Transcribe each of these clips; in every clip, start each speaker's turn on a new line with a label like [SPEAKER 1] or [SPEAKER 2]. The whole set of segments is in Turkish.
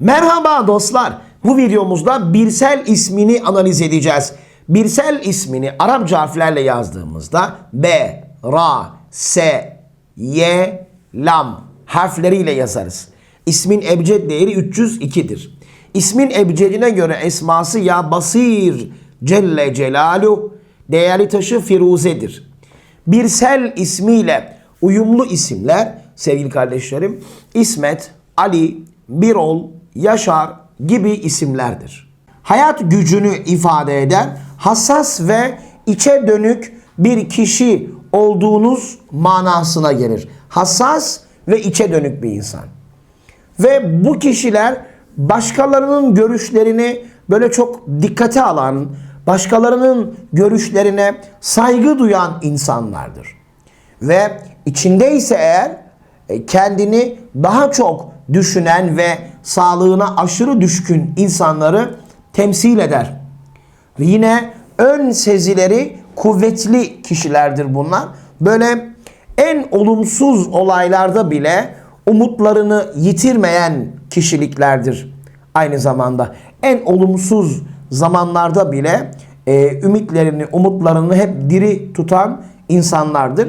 [SPEAKER 1] Merhaba dostlar. Bu videomuzda Birsel ismini analiz edeceğiz. Birsel ismini Arapça harflerle yazdığımızda B, Ra, S, Y, Lam harfleriyle yazarız. İsmin ebced değeri 302'dir. İsmin ebcedine göre esması ya Basir Celle Celaluhu değerli taşı Firuze'dir. Birsel ismiyle uyumlu isimler sevgili kardeşlerim İsmet, Ali, Birol, Yaşar gibi isimlerdir. Hayat gücünü ifade eden hassas ve içe dönük bir kişi olduğunuz manasına gelir. Hassas ve içe dönük bir insan. Ve bu kişiler başkalarının görüşlerini böyle çok dikkate alan, başkalarının görüşlerine saygı duyan insanlardır. Ve içindeyse eğer e, kendini daha çok düşünen ve sağlığına aşırı düşkün insanları temsil eder. Ve yine ön sezileri kuvvetli kişilerdir bunlar. Böyle en olumsuz olaylarda bile umutlarını yitirmeyen kişiliklerdir. Aynı zamanda en olumsuz zamanlarda bile e, ümitlerini, umutlarını hep diri tutan insanlardır.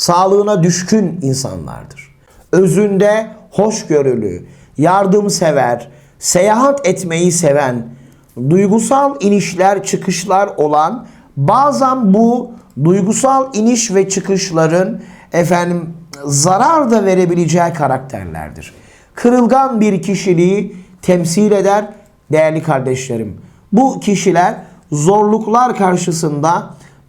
[SPEAKER 1] sağlığına düşkün insanlardır. Özünde hoşgörülü, yardımsever, seyahat etmeyi seven, duygusal inişler çıkışlar olan bazen bu duygusal iniş ve çıkışların efendim zarar da verebileceği karakterlerdir. Kırılgan bir kişiliği temsil eder değerli kardeşlerim. Bu kişiler zorluklar karşısında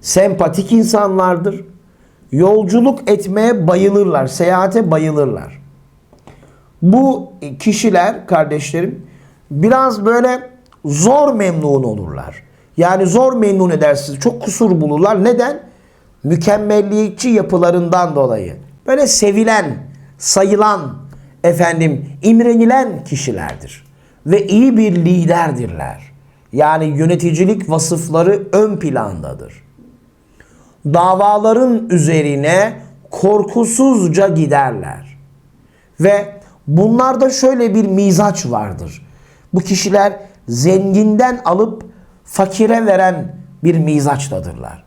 [SPEAKER 1] Sempatik insanlardır. Yolculuk etmeye bayılırlar. Seyahate bayılırlar. Bu kişiler kardeşlerim biraz böyle zor memnun olurlar. Yani zor memnun edersiniz. Çok kusur bulurlar. Neden? Mükemmelliyetçi yapılarından dolayı. Böyle sevilen, sayılan, efendim imrenilen kişilerdir. Ve iyi bir liderdirler. Yani yöneticilik vasıfları ön plandadır. Davaların üzerine korkusuzca giderler. Ve bunlarda şöyle bir mizaç vardır. Bu kişiler zenginden alıp fakire veren bir mizaçtadırlar.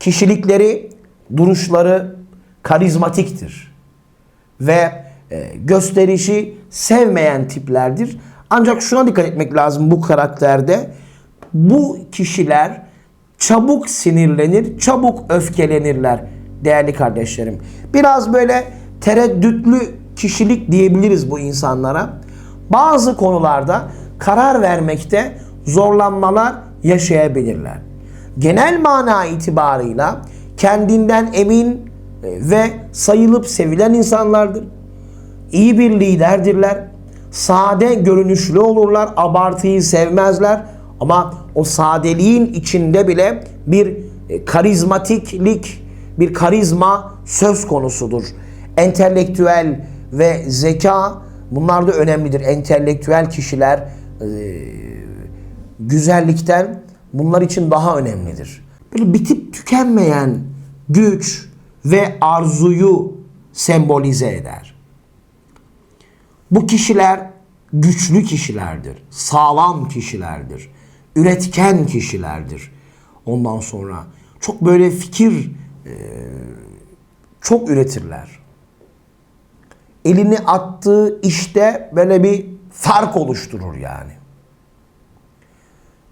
[SPEAKER 1] Kişilikleri, duruşları karizmatiktir. Ve e, gösterişi sevmeyen tiplerdir. Ancak şuna dikkat etmek lazım bu karakterde. Bu kişiler çabuk sinirlenir, çabuk öfkelenirler değerli kardeşlerim. Biraz böyle tereddütlü kişilik diyebiliriz bu insanlara. Bazı konularda karar vermekte zorlanmalar yaşayabilirler. Genel mana itibarıyla kendinden emin e, ve sayılıp sevilen insanlardır. İyi bir liderdirler. Sade görünüşlü olurlar. Abartıyı sevmezler. Ama o sadeliğin içinde bile bir e, karizmatiklik, bir karizma söz konusudur. Entelektüel ve zeka bunlar da önemlidir. Entelektüel kişiler e, güzellikten bunlar için daha önemlidir. Böyle bitip tükenmeyen güç ve arzuyu sembolize eder. Bu kişiler güçlü kişilerdir, sağlam kişilerdir, üretken kişilerdir. Ondan sonra çok böyle fikir e, çok üretirler. Elini attığı işte böyle bir fark oluşturur yani.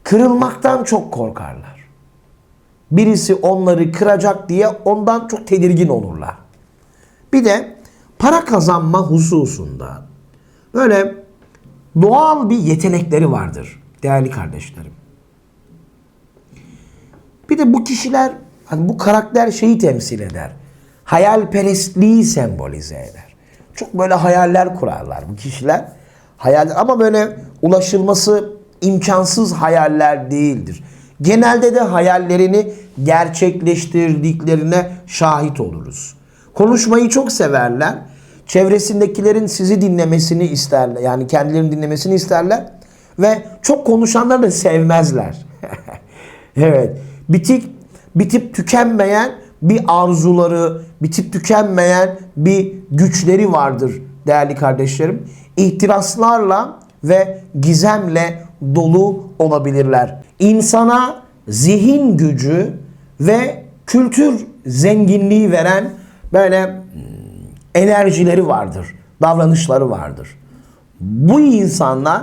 [SPEAKER 1] Kırılmaktan çok korkarlar. Birisi onları kıracak diye ondan çok tedirgin olurlar. Bir de para kazanma hususunda böyle doğal bir yetenekleri vardır değerli kardeşlerim. Bir de bu kişiler hani bu karakter şeyi temsil eder. Hayalperestliği sembolize eder. Çok böyle hayaller kurarlar bu kişiler. Hayal ama böyle ulaşılması imkansız hayaller değildir. Genelde de hayallerini gerçekleştirdiklerine şahit oluruz. Konuşmayı çok severler. Çevresindekilerin sizi dinlemesini isterler. Yani kendilerini dinlemesini isterler. Ve çok konuşanları da sevmezler. evet. Bitik, bitip tükenmeyen bir arzuları, bitip tükenmeyen bir güçleri vardır değerli kardeşlerim. İhtiraslarla ve gizemle dolu olabilirler. İnsana zihin gücü ve kültür zenginliği veren böyle hmm, enerjileri vardır, davranışları vardır. Bu insanlar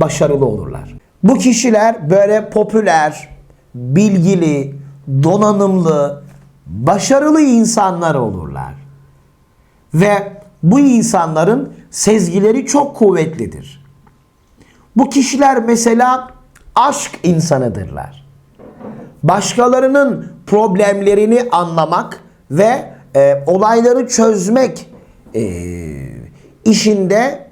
[SPEAKER 1] başarılı olurlar. Bu kişiler böyle popüler, bilgili, donanımlı, başarılı insanlar olurlar. Ve bu insanların sezgileri çok kuvvetlidir. Bu kişiler mesela aşk insanıdırlar. Başkalarının problemlerini anlamak ve e, olayları çözmek e, işinde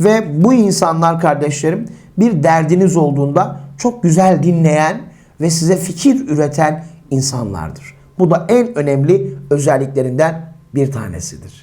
[SPEAKER 1] Ve bu insanlar kardeşlerim bir derdiniz olduğunda çok güzel dinleyen ve size fikir üreten insanlardır. Bu da en önemli özelliklerinden bir tanesidir.